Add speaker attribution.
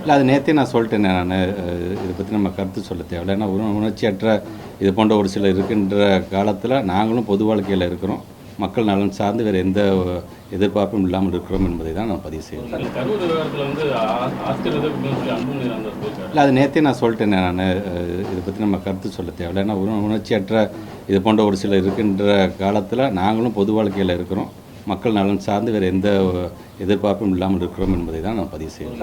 Speaker 1: இல்லை அது நேற்றே நான் சொல்லிட்டேன் நான். இதை பற்றி நம்ம கருத்து சொல்ல தேவையில்லை. ஏன்னா உண- உணர்ச்சியற்ற இது போன்ற ஒரு சில இருக்கின்ற காலத்தில் நாங்களும் பொது வாழ்க்கையில் இருக்கிறோம். மக்கள் நலன் சார்ந்து வேறு எந்த எதிர்பார்ப்பும் இல்லாமல் இருக்கிறோம் என்பதை தான் நான் பதிவு
Speaker 2: சொல்லியிருக்காரு
Speaker 1: இல்லை அது நேற்றே நான் சொல்லிட்டேன் நான். இதை பற்றி நம்ம கருத்து சொல்ல தேவையில்லை. ஏன்னா உண- உணர்ச்சியற்ற இது போன்ற ஒரு சில இருக்கின்ற காலத்தில் நாங்களும் பொது வாழ்க்கையில் இருக்கிறோம். மக்கள் நலன் சார்ந்து வேறு எந்த எதிர்பார்ப்பும் இல்லாமல் இருக்கிறோம் என்பதை தான் நான் பதிவு செய்வேன்